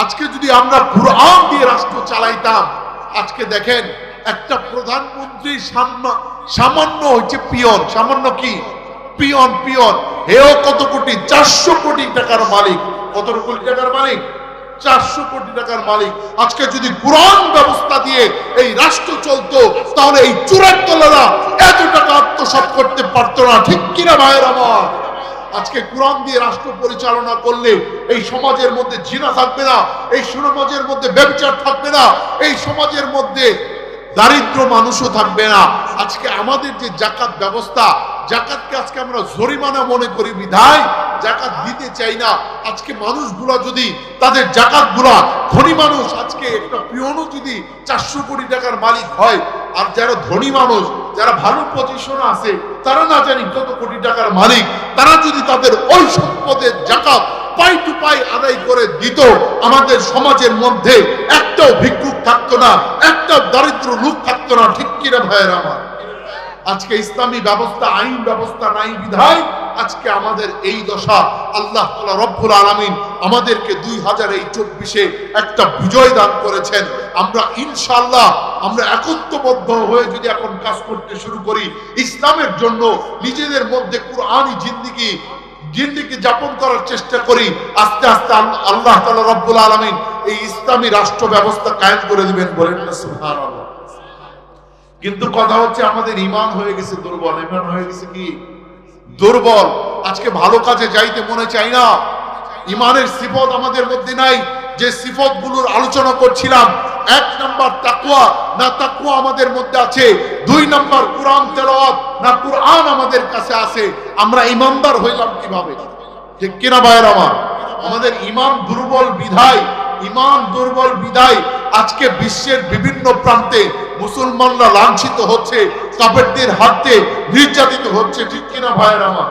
আজকে যদি আমরা কুরআন দিয়ে রাষ্ট্র চালাইতাম, আজকে দেখেন একটা প্রধানমন্ত্রী সামান্য হচ্ছে পিয়ন, সামান্য কি? পিয়ন পিয়ন। হেও কত কোটি? চারশো কোটি টাকার মালিক। কত কোটি টাকার মালিক? চারশো কোটি টাকার মালিক। আজকে যদি কোরআন ব্যবস্থা দিয়ে এই রাষ্ট্র চলতো, তাহলে এই চূড়ার তলারা এত টাকা আত্মসাৎ করতে পারতো না। ঠিক কিনা ভাইয়ের আমার আজকে কোরআন দিয়ে রাষ্ট্র পরিচালনা করলে এই সমাজের মধ্যে জিনা থাকবে না, এই সমাজের মধ্যে ব্যবচার থাকবে না, এই সমাজের মধ্যে দারিদ্র মানুষও থাকবে না। আজকে আমাদের যে জাকাত ব্যবস্থা জাকাতকে আজকে আমরা জরিমানা মনে করি বিধায়, জাকাত দিতে চাই না। আজকে মানুষগুলা যদি তাদের ধনী মানুষ, আজকে একটা পিয়নও যদি চারশো কোটি টাকার মালিক হয়, আর যারা ধনী মানুষ, যারা ভালো আছে, তারা না জানি কোটি টাকার মালিক, তারা যদি তাদের ওই সম্পদের জাকাত পাই টু পাই আদায় করে দিত, আমাদের সমাজের মধ্যে একটাও ভিক্ষুক থাকতো না, একটাও দারিদ্র লোক থাকতো না, ঠিক কিনা ভাইয়ের আমার? আজকে ইসলামী ব্যবস্থা, আইন ব্যবস্থা নাই, বিধায় আজকে আমাদের এই দশা। আল্লাহ তাআলা রব্বুল আলামিন আমাদেরকে দুই হাজার এই চব্বিশে একটা বিজয় দান করেছেন। আমরা ইনশাআল্লাহ, আমরা একত্রবদ্ধ হয়ে যদি এখন কাজ করতে শুরু করি, ইসলামের জন্য নিজেদের মধ্যে কুরআনি জিন্দিগি জিন্দিগি যাপন করার চেষ্টা করি, আস্তে আস্তে আল্লাহ তালা রব্বুল আলামিন এই ইসলামী রাষ্ট্র ব্যবস্থা কায়েম করে দিবেন বলেন না সুবহানাল্লাহ। কিন্তু কথা হচ্ছে আমাদের ইমান হয়ে গেছে, দুর্বল। ইমান হয়ে গেছে কি? দুর্বল। আজকে ভালো কাজে যাইতে মনে চাই না। ইমানের সিফত আমাদের মধ্যে নাই। যে সিফতগুলোর আলোচনা করছিলাম, এক নাম্বার তাকুয়া না তাকুয়া আমাদের মধ্যে আছে। দুই নাম্বার কোরআন তেলাওয়াত। না, কোরআন আমাদের কাছে আছে। আমরা ইমানদার হইলাম কীভাবে? ঠিক কিনা ভাইয়ের আমার? আমাদের ইমান দুর্বল বিধায় ইমান দুর্বল বিধায় আজকে বিশ্বের বিভিন্ন প্রান্তে মুসলমানরা লাঞ্ছিত হচ্ছে কাপেরদের হাতে নির্যাতিত হচ্ছে, ঠিক কিনা ভাইয়ের আমার?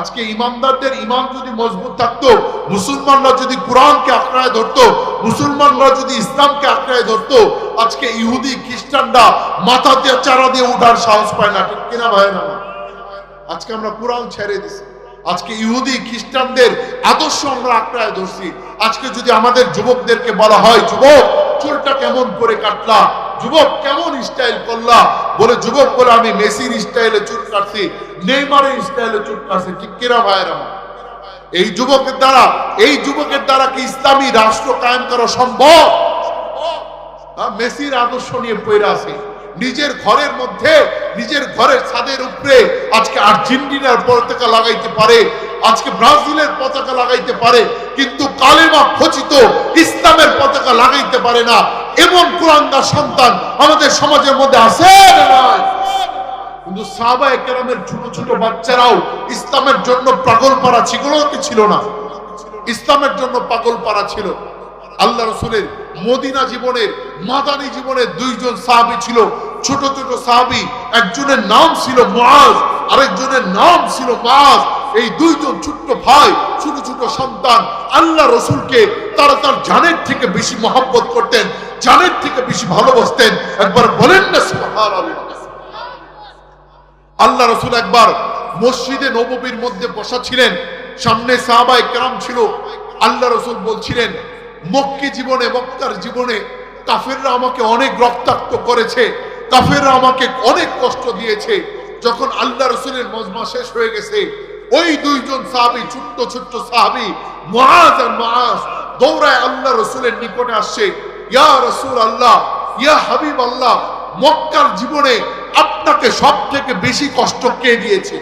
আজকে ইমানদারদের ইমান যদি মজবুত থাকতো, মুসলমানরা যদি কোরআনকে আঁকড়ায় ধরতো, মুসলমানরা যদি ইসলামকে আঁকড়ায় ধরতো, আজকে ইহুদি, খ্রিস্টানরা মাথা দিয়ে চারা দিয়ে উঠার সাহস পায় না, ঠিক কিনা ভাইয়ের আমার? আজকে আমরা কোরআন ছেড়ে দিছি। আজকে ইহুদি খ্রিস্টানদের আদর্শ আমরা আঁকড়ায় ধরছি। আজকে যদি আমাদের যুবকদেরকে বলা হয় যুবক চুলটা কেমন করে কাটলা? যুবক কেমন স্টাইল করলা? বলে যুবক বলে আমি মেসির স্টাইলে চুল কাটছি নেইমারের স্টাইলে চুল কাটছি। ঠিক কিরা ভাইয়ের? এই যুবকের দ্বারা এই যুবকের দ্বারা কি ইসলামী রাষ্ট্র কায়েম করা সম্ভব? হ্যাঁ, মেসির আদর্শ নিয়ে পড়ে আছে। নিজের ঘরের মধ্যে, নিজের ঘরের ছাদের উপরে আজকে আর্জেন্টিনার পতাকা লাগাইতে পারে, আজকে ব্রাজিলের পতাকা লাগাইতে পারে, কিন্তু কালেমা খচিত ইসলামের পতাকা লাগাইতে পারে না। এমন কোরআনদার সন্তান আমাদের সমাজের মধ্যে আছে কিন্তু সাহাবা একরামের ছোট ছোট বাচ্চারাও ইসলামের জন্য পাগল পাড়া ছিল কি ছিল না? ইসলামের জন্য পাগল পাড়া ছিল। আল্লাহ রসুলের মদিনা জীবনের, মাদানী জীবনের দুইজন সাহাবি ছিল। ছোট ছোট সাহাবি, একজনের নাম ছিল মুআজ, আরেকজনের নাম ছিল মাজ এই দুইজন ছোট্ট ভাই, ছোট ছোট সন্তান, আল্লাহ রসুলকে তারা তার জানের থেকে বেশি মহব্বত করতেন, জানের থেকে বেশি ভালোবাসতেন। একবার বলেন না, সুবহানাল্লাহ। আল্লাহ রসুল একবার মসজিদে নববীর মধ্যে বসা ছিলেন, সামনে সাহাবাই কেরাম ছিল। আল্লাহ রসুল বলছিলেন, মক্কি জীবনে, মক্কার জীবনে কাফেররা আমাকে অনেক রক্তাক্ত করেছে। কাফেররা আমাকে অনেক কষ্ট দিয়েছে। যখন আল্লাহ রসুলের মজমা শেষ হয়ে গেছে, ওই দুইজন সাহাবি, ছোট্ট ছোট্ট সাহাবি মহাজ আর মহাজ দৌড়ায় আল্লাহ রসুলের নিকটে আসছে। ইয়া রসুল আল্লাহ ইয়া হাবিব আল্লাহ মক্কার জীবনে আপনাকে সব থেকে বেশি কষ্ট কে দিয়েছে?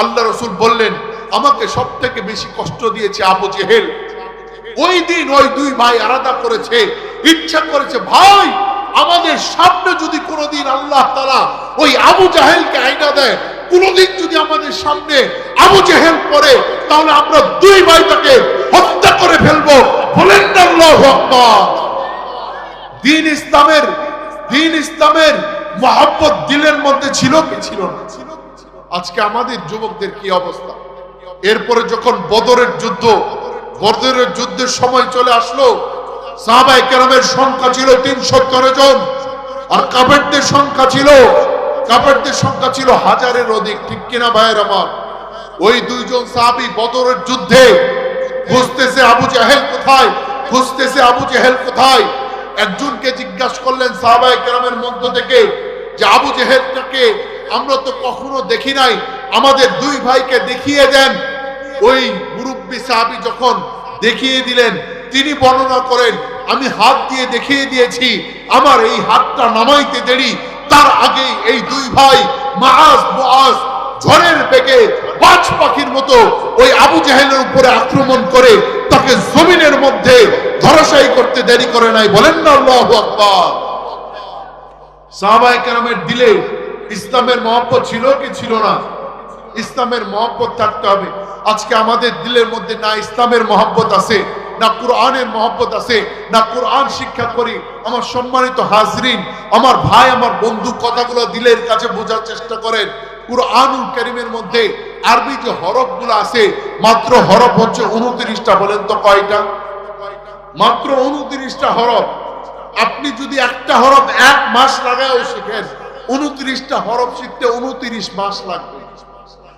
আল্লাহ রসুল বললেন, আমাকে সব থেকে বেশি কষ্ট দিয়েছে আবু জেহেল। ওই দিন ওই দুই ভাই আলাদা করেছে, ইচ্ছা করেছে, ভাই আমাদের সামনে যদি কোনোদিন আল্লাহ তালা ওই আবু জাহেলকে আইনা দেয়, কোনোদিন যদি আমাদের সামনে আবু জেহেল পড়ে, তাহলে আমরা দুই ভাই তাকে হত্যা করে ফেলব। বলেন দিন ইসলামের দিন ইসলামের মহাব্বত দিলের মধ্যে ছিল কি ছিল না? আজকে আমাদের যুবকদের কি অবস্থা? এরপরে যখন বদরের যুদ্ধ, বদরের যুদ্ধের সময় চলে আসলো সাহাবাই কেরামের সংখ্যা ছিল তিনশো তেরো জন। আর কাপেরদের সংখ্যা ছিল কাপেরদের সংখ্যা ছিল হাজারের অধিক, ঠিক কিনা ভাইয়ের আমার? ওই দুইজন সাহাবি বদরের যুদ্ধে বুঝতেছে আবু জাহেল কোথায়? খুঁজতেছে আবু জেহেল কোথায়? একজনকে জিজ্ঞাসা করলেন সাহাবায়ে কেরামের মধ্য থেকে যে, আবু জেহেলটাকে আমরা তো কখনো দেখি নাই, আমাদের দুই ভাইকে দেখিয়ে দেন। ওই মুরব্বী সাহাবি যখন দেখিয়ে দিলেন তিনি বর্ণনা করেন, আমি হাত দিয়ে দেখিয়ে দিয়েছি, আমার এই হাতটা নামাইতে দেরি। তার আগেই এই দুই ভাই, মুআজ ঝড়ের বেগে পাঁচ পাখির মতো ওই আবু জাহেলের উপরে আক্রমণ করে তাকে জমিনের মধ্যে ধরাশায়ী করতে দেরি করে নাই। বলেন না আল্লাহু আকবার। কেরামের দিলে ইসলামের মহব্বত ছিল কি ছিল না? ইসলামের মহব্বত থাকতে হবে। আজকে আমাদের দিলের মধ্যে না ইসলামের মহব্বত আছে না কোরআনের মহব্বত আছে, না কোরআন শিক্ষা করি। আমার সম্মানিত হাজরিন, আমার ভাই, আমার বন্ধু কথাগুলো দিলের কাছে বোঝার চেষ্টা করেন। করিমের মধ্যে আরবি যে হরফগুলো আছে, মাত্র হরফ হচ্ছে উনত্রিশটা বলেন তো কয়টা? মাত্র উনত্রিশটা হরফ। আপনি যদি একটা হরফ এক মাস লাগায়ও শিখেন উনত্রিশটা হরফ শিখতে উনত্রিশ মাস লাগবে।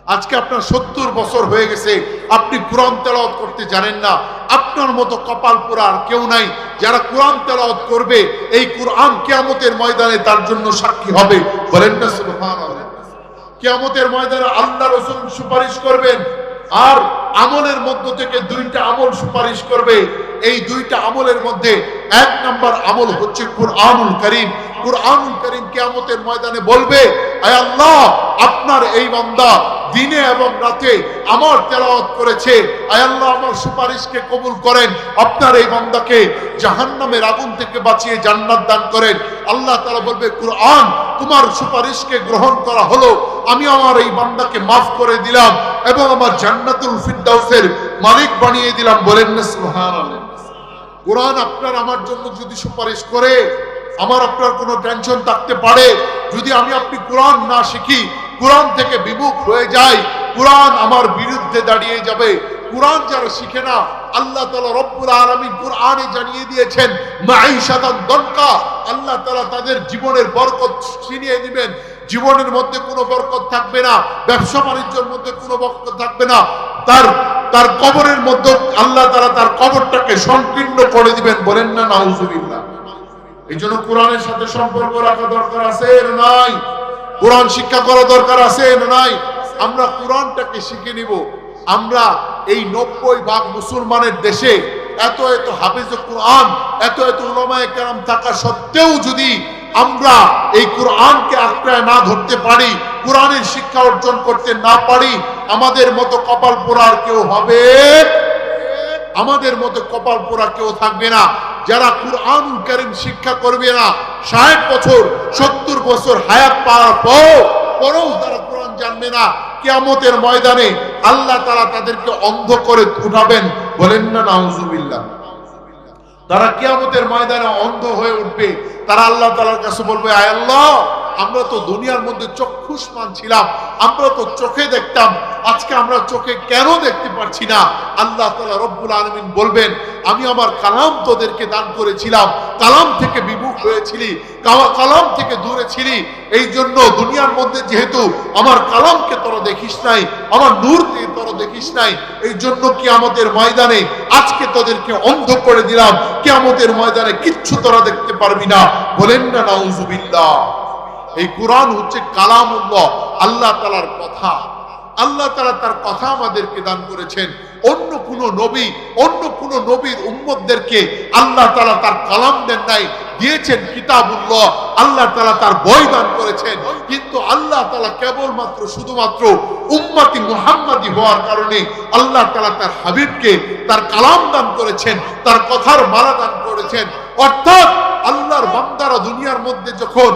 আজকে আপনার সত্তর বছর হয়ে গেছে, আপনি কোরআন তেলাওয়াত করতে জানেন না। আপনার মতো কপাল পোড়া আর কেউ নাই যারা কোরআন তেলাওয়াত করবে, এই কোরআন কিয়ামতের ময়দানে তার জন্য সাক্ষী হবে। বলেন না সুবহানাল্লাহ। কিয়ামতের ময়দানে আল্লাহ রসুল সুপারিশ করবেন আর আমলের মধ্য থেকে দুইটা আমল সুপারিশ করবে। এই দুইটা আমলের মধ্যে এক নাম্বার আমল হচ্ছে কুরআনুল করিম। কুরআনুল করিম কিয়ামতের ময়দানে বলবে, আয় আল্লাহ, আপনার এই বান্দা দিনে এবং রাতে আমার তেলাওয়াত করেছে। আয় আল্লাহ, আমার সুপারিশকে কবুল করেন। আপনার এই বান্দাকে জাহান্নামের আগুন থেকে বাঁচিয়ে জান্নাত দান করেন। আল্লাহ বলবে, কুরআন, তোমার সুপারিশকে গ্রহণ করা হলো। আমি আমার এই বান্দাকে মাফ করে দিলাম এবং আমার জান্নাতুল ফিরদাউসের মালিক বানিয়ে দিলাম। বলেন না, সুবহানাল্লাহ। কোরআন আপনার, আমার জন্য যদি সুপারিশ করে আমার আপনার কোনো টেনশন থাকতে পারে। যদি আমি আপনি কোরআন না শিখি, কোরআন থেকে বিমুখ হয়ে যাই, কোরআন আমার বিরুদ্ধে দাঁড়িয়ে যাবে। কোরআন যারা শিখে না, আল্লাহ তালা রব্বুল আলমিন কোরআনে জানিয়ে দিয়েছেন মাইশাতান দনকা আল্লাহ তালা তাদের জীবনের বরকত ছিনিয়ে দিবেন জীবনের মধ্যে কোনো বরকত থাকবে না, ব্যবসা বাণিজ্যের মধ্যে কোনো বরকত থাকবে না। তার তার কবরের মধ্যে আল্লাহ তারা তার কবরটাকে সংকীর্ণ করে দিবেন। বলেন না, নাউজুবিল্লাহ। এই কোরআনের সাথে সম্পর্ক রাখা দরকার আছে না নাই। কোরআন শিক্ষা করা দরকার আছে না নাই। আমরা কোরআনটাকে শিখে নিব। আমরা এই নব্বই ভাগ মুসলমানের দেশে এত এত হাফিজ কোরআন, এত এত উলামায়ে কেরাম থাকা সত্ত্বেও যদি আমরা এই কোরআনকে আঁকড়ায় না ধরতে পারি, কোরআনের শিক্ষা অর্জন করতে না পারি, আমাদের মতো কপাল পোড়ার কেউ হবে? আমাদের মতো কপাল পোড়া কেউ থাকবে না। যারা কুরআন কারিম শিক্ষা করবে না, ষাট বছর, সত্তর বছর হায়াত পাওয়ার পর পরেও তারা কোরআন জানবে না, কিয়ামতের ময়দানে আল্লাহ তারা তাদেরকে অন্ধ করে উঠাবেন, বলেন না নাউজুবিল্লাহ। তারা কিয়ামতের ময়দানে অন্ধ হয়ে উঠবে, তারা আল্লাহ তালার কাছে বলবে, আয় আল্লাহ আমরা তো দুনিয়ার মধ্যে চক্ষুষ্মান ছিলাম, আমরা তো চোখে দেখতাম, আজকে আমরা চোখে কেন দেখতে পারছি না? আল্লাহ তালা রব্বুল আলমিন বলবেন, আমি আমার কালাম তোদেরকে দান করেছিলাম, কালাম থেকে বিমুখ হয়েছিলি কালাম থেকে দূরে ছিলি এই জন্য দুনিয়ার মধ্যে যেহেতু আমার কালামকে তোরা দেখিস নাই, আমার নূর দিয়ে তোরা দেখিস নাই এই জন্য কি আমাদের ময়দানে আজকে তোদেরকে অন্ধ করে দিলাম কি আমাদের ময়দানে কিচ্ছু তোরা দেখতে পারবি না। বলেন না, নাউজুবিল্লাহ। এই কোরআন হচ্ছে কালামুল্লাহ, আল্লাহ তালার কথা। আল্লাহ তালা তার কথা আমাদেরকে দান করেছেন। অন্য কোন নবী, অন্য কোন নবীর উম্মতদেরকে আল্লাহ তালা তার কালাম দেন নাই, দিয়েছেন কিতাবুল্লাহ, আল্লাহ তালা তার বই দান করেছেন। কিন্তু আল্লাহ তালা কেবলমাত্র, শুধুমাত্র উম্মতি মুহাম্মাদি হওয়ার কারণে আল্লাহ তালা তার হাবিবকে তার কালাম দান করেছেন, তার কথার মালা দান করেছেন। অর্থাৎ আল্লাহর বান্দারা দুনিয়ার মধ্যে যখন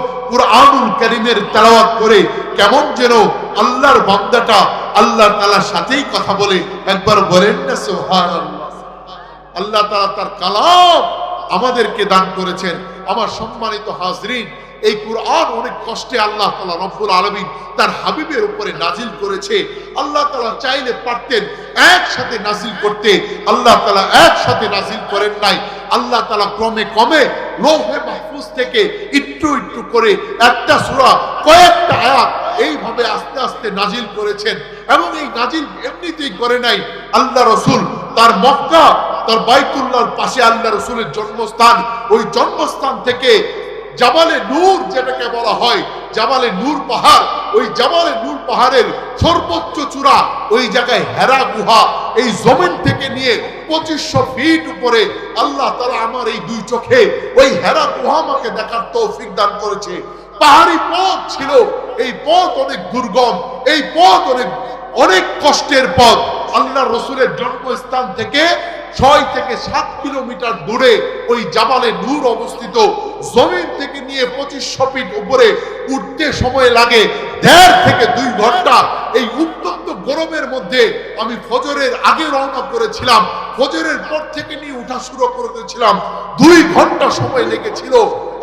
কারীমের তেলাওয়াত করে কেমন যেন আল্লাহর বান্দাটা আল্লাহ সাথেই কথা বলে, একবার বলেন না আল্লাহ তার কালাম আমাদেরকে দান করেছেন। আমার সম্মানিত হাজরিন, এই কুরআন অনেক কষ্টে আল্লাহ তাআলা রব্বুল আলামিন তার হাবিবের উপরে নাজিল করেছে। আল্লাহ তাআলা চাইলে পারতেন একসাথে নাজিল করতে। আল্লাহ তাআলা একসাথে নাজিল করেন নাই। আল্লাহ তাআলা ক্রমে ক্রমে লৌহে মাহফুজ থেকে একটু একটু করে একটা সুরা, কয়েকটা আয়াত এইভাবে আস্তে আস্তে নাজিল করেছেন। এবং এই নাজিল এমনিতেই করে নাই আল্লাহ রসুল। তার মক্কা, তার বাইতুল্লাহর পাশে আল্লাহ রসুলের জন্মস্থান। ওই জন্মস্থান থেকে জাবালে নূর যেটাকে বলা হয় জাবালে নূর পাহাড়, ওই জাবালে নূর পাহাড়ের সর্বোচ্চ চূড়া ওই জায়গায় হেরা গুহা, এই জমিন থেকে নিয়ে পঁচিশশো ফিট উপরে আল্লাহ তারা আমার এই দুই চোখে ওই হেরা গুহা আমাকে দেখার তৌফিক দান করেছে। পাহাড়ি পথ ছিল, এই পথ অনেক দুর্গম, এই পথ অনেক অনেক কষ্টের পথ। আল্লাহ রসুলের জন্মস্থান থেকে ছয় থেকে সাত কিলোমিটার দূরে ওই জাবালে নূর অবস্থিত। জমিন থেকে নিয়ে পঁচিশশো ফিট উপরে উঠতে সময় লাগে দেড় থেকে দুই ঘণ্টা। এই উত্তপ্ত গরমের মধ্যে আমি ফজরের আগে রওনা করেছিলাম। ফজরের পর থেকে নিয়ে উঠা শুরু করেছিলাম। দুই ঘণ্টা সময় লেগেছিল।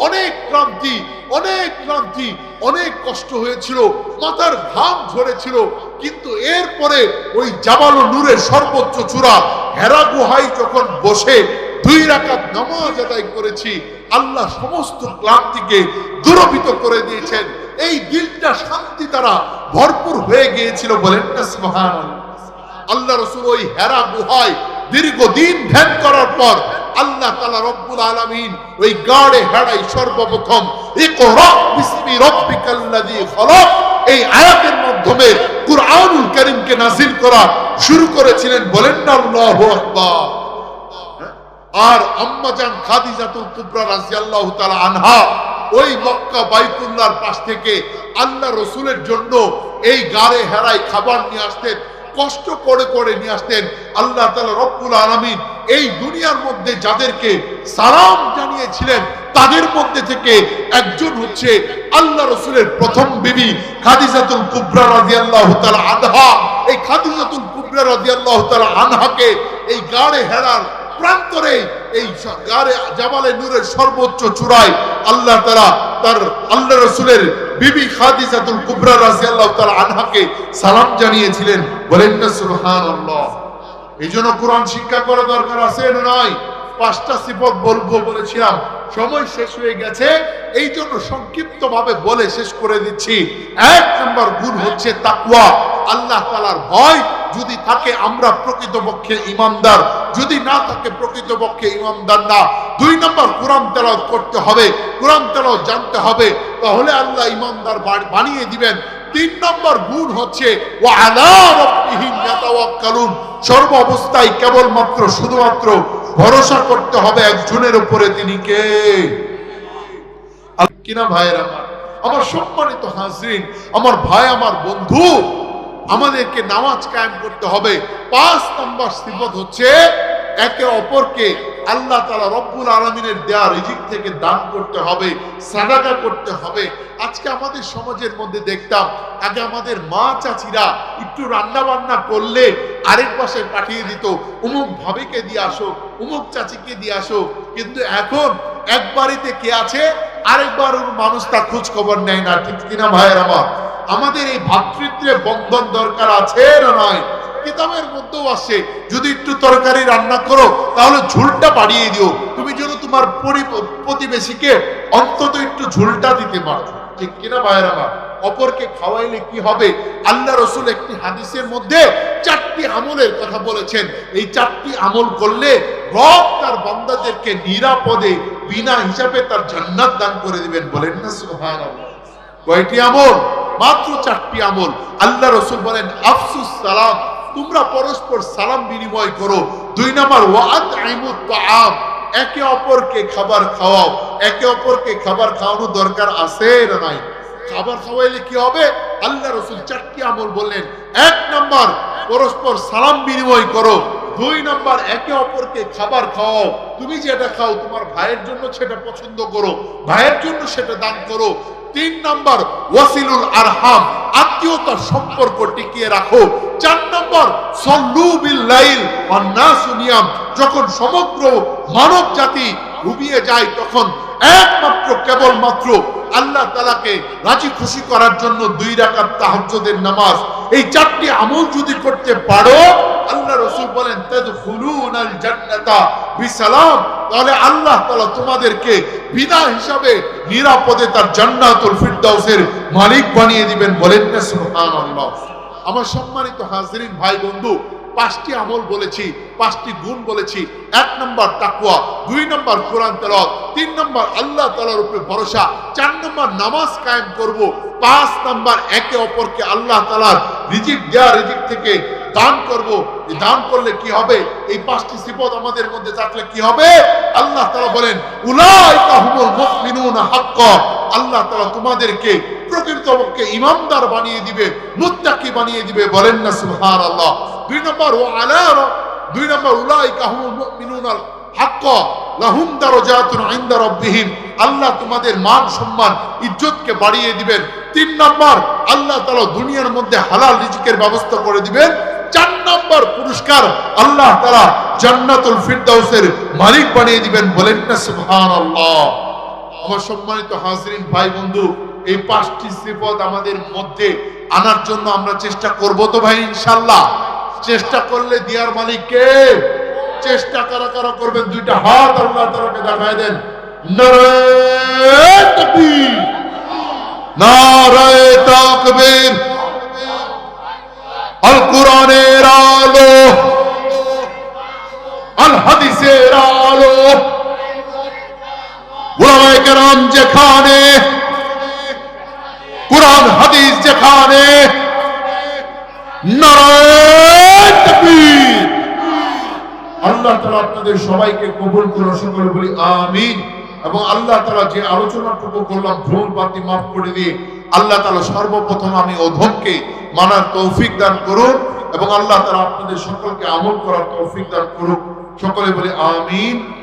অনেক ক্লান্তি অনেক ক্লান্তি, অনেক কষ্ট হয়েছিল। মাথার ঘাম ঝরেছিল। কিন্তু এরপরে ওই জাবাল ও নূরের সর্বোচ্চ চূড়া হেরা গুহাই যখন বসে দুই রাকাত নামাজ আদায় করেছি, আল্লাহ সমস্ত ক্লান্তিকে দূরবিত করে দিয়েছেন এই দিলটা শান্তি দ্বারা ভরপুর হয়ে গিয়েছিল বলেন। আল্লাহ রসুল ওই হেরা গুহায় দীর্ঘদিন ধ্যান করার পর আল্লাহ তালা রব্বুল আলমিন ওই গাড়ে হেড়াই সর্বপ্রথম, ইকরা বিসমি রব্বিকাল্লাযী খলাক এই আয়াতের মাধ্যমে কুরআনুল কারীমকে নাযিল করা শুরু করেছিলেন বলেন না আল্লাহু আকবার। আর আম্মাজান খাদিজাতুল কুবরা রাদিয়াল্লাহু তাআলা আনহা ওই মক্কা বাইতুল্লাহর পাশ থেকে আল্লাহ রসুলের জন্য এই গাড়ে হেরাই খাবার নিয়ে আসতেন, কষ্ট করে করে নিয়ে আসতেন। আল্লাহ তাআলা রব্বুল আলামিন এই দুনিয়ার মধ্যে যাদেরকে সালাম জানিয়েছিলেন, তাদের মধ্যে থেকে একজন হচ্ছে আল্লাহ রসুলের প্রথম বিবি খাদিজাতুল কুবরা রাদিয়াল্লাহু তাআলা আনহা। এই খাদিজাতুল কুবরা রাদিয়াল্লাহু তাআলা আনহাকে এই গাড়ে হেরার প্রান্তরে, এই গারে জামালে নূরের সর্বোচ্চ চূড়ায় আল্লাহ তারা তার আল্লাহ রসুলের বিবি খাদিজাতুল কুবরা রাদিয়াল্লাহু তাআলা আনহাকে সালাম জানিয়েছিলেন। বলেন না সুবহানাল্লাহ। এই জন্য কোরআন শিক্ষা করা দরকার আছে না নাই পাঁচটা সিফত বলব বলেছিলাম। সময় শেষ হয়ে গেছে এই জন্য সংক্ষিপ্ত ভাবে বলে শেষ করে দিচ্ছি। এক নম্বর গুণ হচ্ছে তাকওয়া। আল্লাহ তালার ভয় যদি থাকে, আমরা প্রকৃতপক্ষে ইমানদার। যদি না থাকে, প্রকৃতপক্ষে ইমানদার না। দুই নম্বর, কোরআন তেলাওয়াত করতে হবে। কোরআন তেলাওয়াত জানতে হবে। তাহলে আল্লাহ ইমানদার বানিয়ে দিবেন। তিন নম্বর গুণ হচ্ছে ও আলা সর্ব অবস্থায় কেবলমাত্র, শুধুমাত্র ভরসা করতে হবে একজনের উপরে তিনি কে? কিনা ভাইয়ের আমার? আমার সম্মানিত হাজরিন, আমার ভাই, আমার বন্ধু, আমাদেরকে নামাজ কায়েম করতে হবে। পাঁচ নম্বর সিফত হচ্ছে, একে অপরকে আল্লাহ তালা রব্বুল আলমিনের দেয়া রিজিক থেকে দান করতে হবে, সাদাকা করতে হবে। আজকে আমাদের সমাজের মধ্যে দেখতাম, আগে আমাদের মা চাচিরা একটু রান্না বান্না করলে আরেক পাশে পাঠিয়ে দিত, উমুক ভাবিকে দিয়ে আসো, উমুক চাচিকে দিয়ে আসো। কিন্তু এখন এক বাড়িতে কে আছে আরেকবার ওর মানুষ তার খোঁজ খবর নেয় না। ঠিক কিনা ভাইয়ের আমার? আমাদের এই ভাতৃত্বের বন্ধন দরকার আছে না নয় কিতাবের মধ্যেও আসে, যদি একটু তরকারি রান্না করো, তাহলে ঝুলটা বাড়িয়ে দিও। তুমি যেন তোমার প্রতিবেশীকে অন্তত একটু ঝুলটা দিতে পারো। ঠিক কিনা ভাইয়ের আমার অপরকে খাওয়াইলে কি হবে? আল্লাহ রসুল একটি হাদিসের মধ্যে চারটি আমলের কথা বলেছেন। এই চারটি আমল করলে রব তার বান্দাদেরকে নিরাপদে, বিনা হিসাবে তার জান্নাত দান করে দিবেন বলেন না, সুবহানাল্লাহ। কয়টি আমল? মাত্র চারটি আমল। আল্লাহ রসুল বলেন, আফসুস সালাম। তোমরা পরস্পর সালাম বিনিময় করো। দুই নাম্বার, ওয়াদ আইমুত তাআম। একে অপরকে খাবার খাওয়াও। একে অপরকে খাবার খাওয়ানো দরকার আছে না নাই? খাবার খাওয়াইলে কি হবে? আল্লাহ রসুল চারটি আমল বললেন। এক নাম্বার, পরস্পর সালাম বিনিময় করো। দুই নাম্বার, একে অপরকে খাবার খাওয়াও। তুমি যেটা খাও, তোমার ভাইয়ের জন্য সেটা পছন্দ করো। ভাইয়ের জন্য সেটা দান করো। তিন নম্বর, ওয়াসিলুল আরহাম, আত্মীয়তার সম্পর্ক টিকিয়ে রাখো। চার নম্বর, সল্লু বিল্লাইল অন্নাসু নিয়াম, যখন সমগ্র মানব জাতি ঘুমিয়ে যায়, তখন একমাত্র, কেবলমাত্র আল্লাহ তালাকে রাজি খুশি করার জন্য দুই রাকাত তাহাজ্জুদের নামাজ। এই চারটি আমল যদি করতে পারো, আল্লাহ রসুল বলেন জান্নাতা বিসালাম। তাহলে আল্লাহ তাআলা তোমাদেরকে বিনা হিসাবে নিরাপদে তার জান্নাতুল ফিরদাউসের মালিক বানিয়ে দিবেন বলেন না, সুবহানাল্লাহ। আমার সম্মানিত হাজরিন ভাই বন্ধু পাঁচটি আমল বলেছি, পাঁচটি গুণ বলেছি। এক নম্বর তাকুয়া দুই নম্বর কোরআন তেলাওয়াত, তিন নম্বর আল্লাহ তাআলার উপরে ভরসা, চার নম্বর নামাজ কায়েম করব, পাঁচ নম্বর একে অপরকে আল্লাহ তালার রিজিক দেয়া রিজিক থেকে দান করব। এই দান করলে কি হবে? এই পাঁচটি সিফত আমাদের মধ্যে থাকলে কি হবে? আল্লাহ তালা বলেন, উলাইকা হুমুল মুমিনুনা হাক্কা। আল্লাহ তাআলা তোমাদেরকে প্রকৃতপক্ষে ইমানদার বানিয়ে দিবে, মুত্তাকি বানিয়ে দিবে, বলেন না সুবহানাল্লাহ। দুই নম্বর ও আলা দুই নম্বর, উলাইকা হুমুল মুমিনুনা হাক্কা, লাহুম দারাজাতুন ইনদা রাব্বিহিম। আল্লাহ তোমাদের মান সম্মান, ইজ্জতকে বাড়িয়ে দিবেন। তিন নম্বর, আল্লাহ তালা দুনিয়ার মধ্যে হালাল রিজিকের ব্যবস্থা করে দিবেন। চার নম্বর পুরস্কার, আল্লাহ তাআলা জান্নাতুল ফিরদাউসের মালিক বানিয়ে দিবেন, বলেন না সুবহানাল্লাহ। আমার সম্মানিত হাজরিন ভাই বন্ধু, এই পাঁচটি সিফত আমাদের মধ্যে আনার জন্য আমরা চেষ্টা করব তো ভাই ইনশাল্লাহ চেষ্টা করলে দিয়ার মালিক কে? চেষ্টা কারা কারা করবেন? দুইটা হাত আল্লাহ তাআলাকে দেখায় দেন। আলো। আল হাদিসের আলো। যেখানে হাদিস যেখানে আল্লাহ তাআলা আপনাদের সবাইকে কবুল করে সকলে বলি, আমিন। এবং আল্লাহ তাআলা যে আলোচনাটুকু করলাম বাতি মাফ করে দিয়ে, আল্লাহ তাআলা সর্বপ্রথম আমি অধমকে মানার তৌফিক দান করুন এবং আল্লাহ তাআলা আপনাদের সকলকে আমল করার তৌফিক দান করুন সকলে বলি, আমিন।